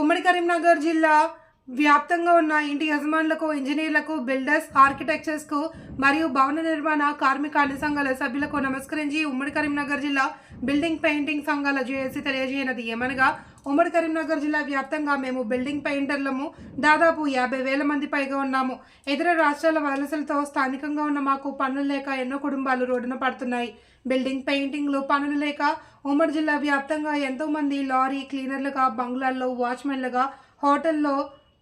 ఉమ్మడి కరీంనగర్ జిల్లా వ్యాప్తంగా ఉన్న ఇంటి యజమానులకు ఇంజనీర్లకు బిల్డర్స్ ఆర్కిటెక్చర్స్కు మరియు భవన నిర్మాణ కార్మిక అన్ని సంఘాల సభ్యులకు నమస్కరించి ఉమ్మడి కరీంనగర్ జిల్లా బిల్డింగ్ పెయింటింగ్ సంఘాల జేఏసీ తెలియజేయనది ఏమనగా ఉమ్మడి కరీంనగర్ జిల్లా వ్యాప్తంగా మేము బిల్డింగ్ పెయింటర్లము. దాదాపు యాభై వేల మంది పైగా ఉన్నాము. ఇతర రాష్ట్రాల వలసలతో స్థానికంగా ఉన్న మాకు పనులు లేక ఎన్నో కుటుంబాలు రోడ్డున పడుతున్నాయి. బిల్డింగ్ పెయింటింగ్లు పనులు లేక ఉమ్మడి జిల్లా వ్యాప్తంగా ఎంతోమంది లారీ క్లీనర్లుగా బంగ్లాల్లో వాచ్మెన్లుగా హోటల్లో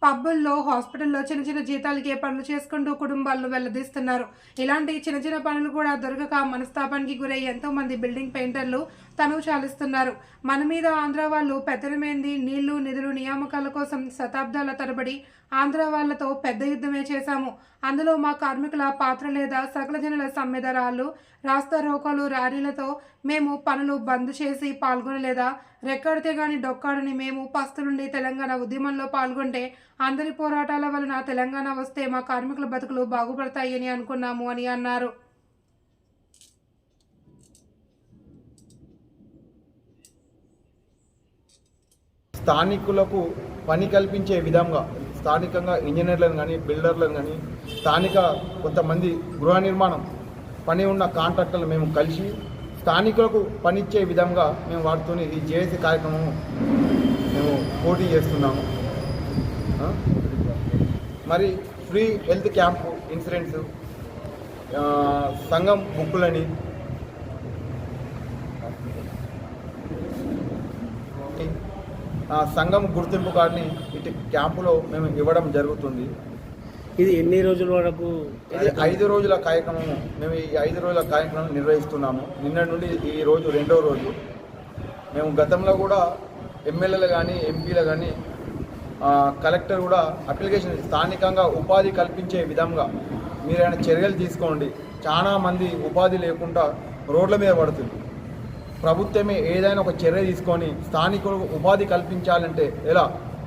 పబ్బుల్లో హాస్పిటల్లో చిన్న చిన్న జీతాలకే పనులు చేసుకుంటూ కుటుంబాలను వెల్లదీస్తున్నారు. ఇలాంటి చిన్న చిన్న పనులు కూడా దొరకక మనస్తాపానికి గురై ఎంతో మంది బిల్డింగ్ పెయింటర్లు తనువు చాలిస్తున్నారు. మన మీద ఆంధ్ర వాళ్ళు పెద్దలమైంది నీళ్ళు నిధులు నియామకాల కోసం శతాబ్దాల తరబడి ఆంధ్ర వాళ్ళతో పెద్ద యుద్ధమే చేశాము. అందులో మా కార్మికుల పాత్ర లేదా సకల జనుల సమ్మెదరాలు రాస్తా రోకోలు ర్యాలీలతో మేము పనులు బంద్ చేసి పాల్గొనలేదా? రెక్కడితే గాని డొక్కాడని మేము పస్తులుండి తెలంగాణ ఉద్యమంలో పాల్గొంటే అందరి పోరాటాల వలన తెలంగాణ వస్తే మా కార్మికుల బతుకులు బాగుపడతాయని అనుకున్నాము అని అన్నారు. స్థానికులకు పని కల్పించే విధంగా స్థానికంగా ఇంజనీర్లను కానీ బిల్డర్లను కానీ స్థానిక కొంతమంది గృహ నిర్మాణం పని ఉన్న కాంట్రాక్టర్లు మేము కలిసి స్థానికులకు పనిచ్చే విధంగా మేము వాడుతూనే ఈ జేఏసీ కార్యక్రమం మేము పోటీ చేస్తున్నాము. మరి ఫ్రీ హెల్త్ క్యాంపు ఇన్సూరెన్స్ సంఘం బుక్కులని సంఘం గుర్తింపు కార్డుని ఇటు క్యాంపులో మేము ఇవ్వడం జరుగుతుంది. ఇది ఎన్ని రోజుల వరకు ఇది ఐదు రోజుల కార్యక్రమం మేము ఈ ఐదు రోజుల కార్యక్రమం నిర్వహిస్తున్నాము. నిన్న నుండి ఈ రోజు రెండో రోజు. మేము గతంలో కూడా ఎమ్మెల్యేలు కానీ ఎంపీలు కానీ కలెక్టర్ కూడా అప్లికేషన్ స్థానికంగా ఉపాధి కల్పించే విధంగా మీరైనా చర్యలు తీసుకోండి. చాలా మంది ఉపాధి లేకుండా రోడ్ల మీద పడుతుంది. ప్రభుత్వమే ఏదైనా ఒక చర్య తీసుకొని స్థానికులకు ఉపాధి కల్పించాలంటే ఎలా?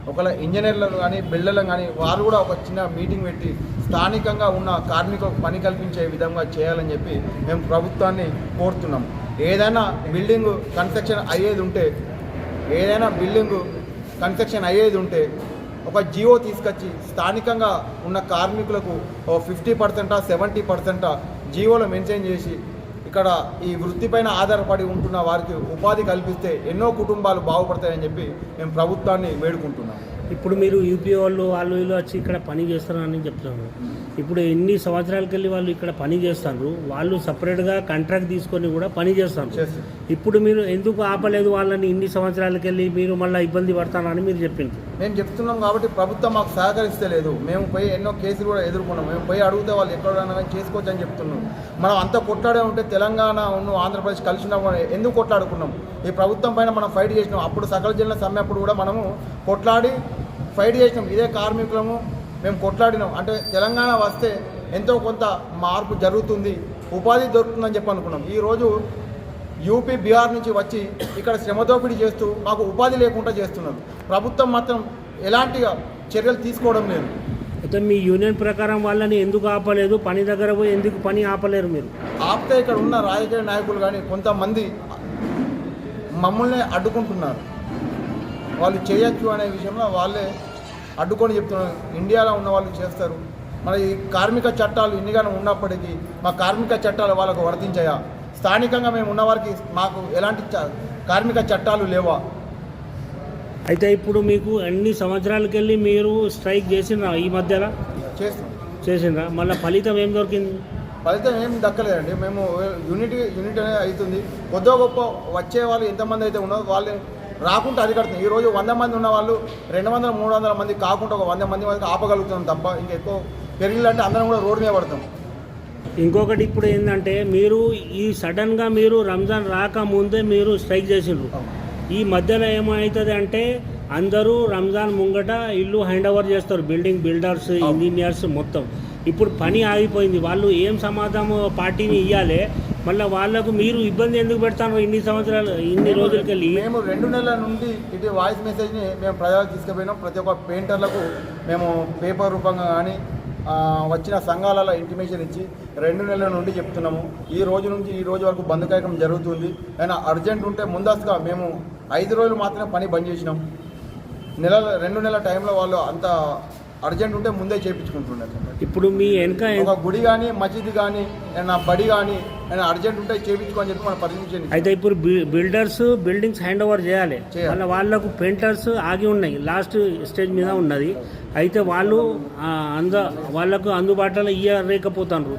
ఒకవేళ ఇంజనీర్లను కానీ బిల్డర్లను కానీ వారు కూడా ఒక చిన్న మీటింగ్ పెట్టి స్థానికంగా ఉన్న కార్మికులకు పని కల్పించే విధంగా చేయాలని చెప్పి మేము ప్రభుత్వాన్ని కోరుతున్నాం. ఏదైనా బిల్డింగ్ కన్స్ట్రక్షన్ అయ్యేది ఉంటే ఏదైనా బిల్డింగ్ కన్స్ట్రక్షన్ అయ్యేది ఉంటే ఒక జియో తీసుకొచ్చి స్థానికంగా ఉన్న కార్మికులకు ఫిఫ్టీ పర్సెంటా సెవెంటీ పర్సెంటా జియోలో మెన్షన్ చేసి ఇక్కడ ఈ వృత్తిపైన ఆధారపడి ఉంటున్న వారికి ఉపాధి కల్పిస్తే ఎన్నో కుటుంబాలు బాగుపడతాయని చెప్పి మేము ప్రభుత్వాన్ని వేడుకుంటున్నాము ఇప్పుడు మీరు యూపీ వాళ్ళు వాళ్ళు వీళ్ళు వచ్చి ఇక్కడ పని చేస్తారని చెప్తున్నారు ఇప్పుడు ఎన్ని సంవత్సరాలకి వెళ్ళి వాళ్ళు ఇక్కడ పని చేస్తారు వాళ్ళు సపరేట్గా కాంట్రాక్ట్ తీసుకొని కూడా పని చేస్తారు. ఇప్పుడు మీరు ఎందుకు ఆపలేదు వాళ్ళని ఇన్ని సంవత్సరాలకి వెళ్ళి మీరు మళ్ళీ ఇబ్బంది పడతారని మీరు చెప్పింది మేము చెప్తున్నాం కాబట్టి ప్రభుత్వం మాకు సహకరిస్తలేదు. మేము పోయి ఎన్నో కేసులు కూడా ఎదుర్కొన్నాం. మేము పోయి అడిగితే వాళ్ళు ఎక్కడైనా కానీ చేసుకోవచ్చు అని చెప్తున్నాం. మనం అంతా కొట్లాడే ఉంటే తెలంగాణ ఉన్న ఆంధ్రప్రదేశ్ కలిసి ఉన్నాం కానీ ఎందుకు కొట్లాడుకున్నాం? ఈ ప్రభుత్వం పైన మనం ఫైట్ చేసినాం. అప్పుడు సకల జిల్లా సమ్మె అప్పుడు కూడా మనము కొట్లాడి ఫైట్ చేసినాం. ఇదే కార్మికులము. మేము కొట్లాడినాం. అంటే తెలంగాణ వస్తే ఎంతో కొంత మార్పు జరుగుతుంది. ఉపాధి దొరుకుతుందని చెప్పి అనుకున్నాం. ఈరోజు యూపీ బీహార్ నుంచి వచ్చి ఇక్కడ శ్రమదోపిడీ చేస్తూ మాకు ఉపాధి లేకుండా చేస్తున్నారు. ప్రభుత్వం మాత్రం ఎలాంటి చర్యలు తీసుకోవడం లేదు. అయితే మీ యూనియన్ ప్రకారం వాళ్ళని ఎందుకు ఆపలేదు? పని దగ్గర పోయి ఎందుకు పని ఆపలేరు మీరు? ఆపితే ఇక్కడ ఉన్న రాజకీయ నాయకులు కానీ కొంతమంది మమ్మల్ని అడ్డుకుంటున్నారు. వాళ్ళు చేయొచ్చు అనే విషయంలో వాళ్ళే అడ్డుకొని చెప్తున్నారు. ఇండియాలో ఉన్న వాళ్ళు చేస్తారు. మరి ఈ కార్మిక చట్టాలు ఇన్నిగానే ఉన్నప్పటికీ మా కార్మిక చట్టాలు వాళ్ళకు వర్తించాయా? స్థానికంగా మేము ఉన్నవారికి మాకు ఎలాంటి కార్మిక చట్టాలు లేవా? అయితే ఇప్పుడు మీకు అన్ని సంవత్సరాలకి వెళ్ళి మీరు స్ట్రైక్ చేసిండ్రా ఈ మధ్యలో? చేస్తాం. చేసిండ్రా? మళ్ళీ ఫలితం ఏం దొరికింది? ఫలితం ఏం దక్కలేదండి. మేము యూనిట్ యూనిట్ అనేది అవుతుంది. కొద్దిగా గొప్ప వచ్చే వాళ్ళు ఎంతమంది అయితే ఉన్నారో వాళ్ళు రాకుండా అరికడుతుంది ఈరోజు వంద మంది ఉన్న వాళ్ళు రెండు వందల మూడు వందల మంది కాకుండా ఒక వంద మంది వరకు ఆపగలుగుతున్నాం తప్ప ఇంకా ఎక్కువ పెరిగిందంటే అందరం కూడా రోడ్డు మీద పడతాం. ఇంకొకటి ఇప్పుడు ఏంటంటే మీరు ఈ సడన్గా మీరు రంజాన్ రాకముందే మీరు స్ట్రైక్ చేసిండ్రు. ఈ మధ్యలో ఏమవుతుంది అంటే అందరూ రంజాన్ ముంగట ఇల్లు హ్యాండ్ ఓవర్ చేస్తారు. బిల్డింగ్ బిల్డర్స్ ఇంజనీర్స్ మొత్తం. ఇప్పుడు పని ఆగిపోయింది. వాళ్ళు ఏం సమాధానం పార్టీని ఇవ్వాలి మళ్ళీ వాళ్ళకు మీరు ఇబ్బంది ఎందుకు పెడతాను ఇన్ని సంవత్సరాలు ఇన్ని రోజులకి వెళ్ళి మేము రెండు నెలల నుండి ఇటు వాయిస్ మెసేజ్ని మేము ప్రజలకు తీసుకుపోయినాం. ప్రతి ఒక్క పెయింటర్లకు మేము పేపర్ రూపంగా కానీ వచ్చిన సంఘాలలో ఇంటిమేషన్ ఇచ్చి రెండు నెలల నుండి చెప్తున్నాము. ఈ రోజు నుంచి ఈ రోజు వరకు బంద్ కార్యక్రమం జరుగుతుంది. అయినా అర్జెంట్ ఉంటే ముందస్తుగా మేము ఐదు రోజులు మాత్రమే పని బంద్ చేసినాం. నెల రెండు నెలల టైంలో వాళ్ళు అంత అర్జెంట్ ఉంటే ముందే చేయించుకుంటున్నారు ఇప్పుడు మీ వెనక ఒక గుడి కానీ మసీదు కానీ ఏదైనా బడి కానీ ఏదైనా అర్జెంట్ ఉంటే చేయించుకోని చెప్పి మన పర్మిషన్ అయితే ఇప్పుడు బిల్డర్స్ బిల్డింగ్స్ హ్యాండ్ ఓవర్ చేయాలి. వాళ్ళ వాళ్ళకు పెయింటర్స్ ఆగి ఉన్నాయి. లాస్ట్ స్టేజ్ మీద ఉన్నది. అయితే వాళ్ళు అంద వాళ్ళకు అందుబాటులో ఇయ్యలేకపోతున్నారు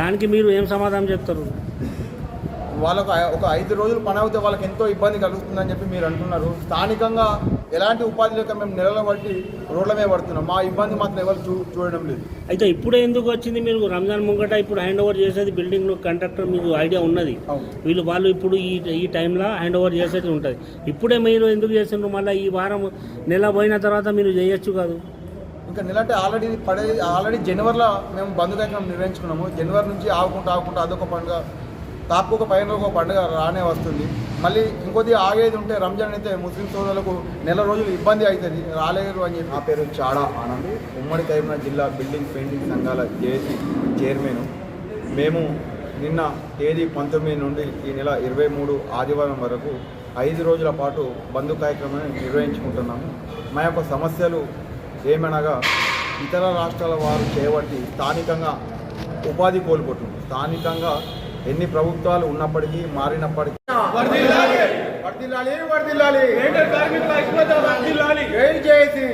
దానికి మీరు ఏం సమాధానం చెప్తారు? వాళ్ళకు ఒక ఐదు రోజులు పని అవుతే వాళ్ళకి ఎంతో ఇబ్బంది కలుగుతుందని చెప్పి మీరు అంటున్నారు. స్థానికంగా ఎలాంటి ఉపాధి లేక మేము నెలల బట్టి రోడ్ల మీద పడుతున్నాం. మా ఇబ్బంది మాత్రం ఎవరు చూ చూడడం లేదు. అయితే ఇప్పుడే ఎందుకు వచ్చింది మీరు? రంజాన్ ముంగట ఇప్పుడు హ్యాండ్ ఓవర్ చేసేది బిల్డింగ్ కాంట్రాక్టర్ మీకు ఐడియా ఉన్నది. వీళ్ళు వాళ్ళు ఇప్పుడు ఈ ఈ టైంలో హ్యాండ్ ఓవర్ చేసేది ఉంటుంది. ఇప్పుడే మీరు ఎందుకు చేసిండ్రు? మళ్ళీ ఈ వారం నెల పోయిన తర్వాత మీరు చేయొచ్చు కాదు. ఇంకా నెల అంటే ఆల్రెడీ పడే ఆల్రెడీ జనవరిలో మేము బంధు కార్యక్రమం నిర్వహించుకున్నాము. జనవరి నుంచి ఆగుకుంటూ ఆగుకుంటూ అదొక పండుగ తాపుకొక పైన ఒక పండుగ రానే వస్తుంది. మళ్ళీ ఇంకొద్ది ఆగేది ఉంటే రంజాన్ అయితే ముస్లిం సోదరులకు నెల రోజులు ఇబ్బంది అవుతుంది. రాలేరు అని చెప్పి. నా పేరు చాడా ఆనంద్. ఉమ్మడి కరీంనగర్ జిల్లా బిల్డింగ్ పెయింటింగ్ సంఘాల జేఏసీ చైర్మన్. మేము నిన్న తేదీ పంతొమ్మిది నుండి ఈ నెల ఇరవై మూడు ఆదివారం వరకు ఐదు రోజుల పాటు బంధు కార్యక్రమాన్ని నిర్వహించుకుంటున్నాము. మా యొక్క సమస్యలు ఏమనగా ఇతర రాష్ట్రాల వారు చేయబట్టి స్థానికంగా ఉపాధి కోల్పోతుంది స్థానికంగా ఎన్ని ప్రభుత్వాలు ఉన్నప్పటికీ మారినప్పటికీ. వర్ధిల్లాలి. వర్ధిల్లాలి జై జేఏసీ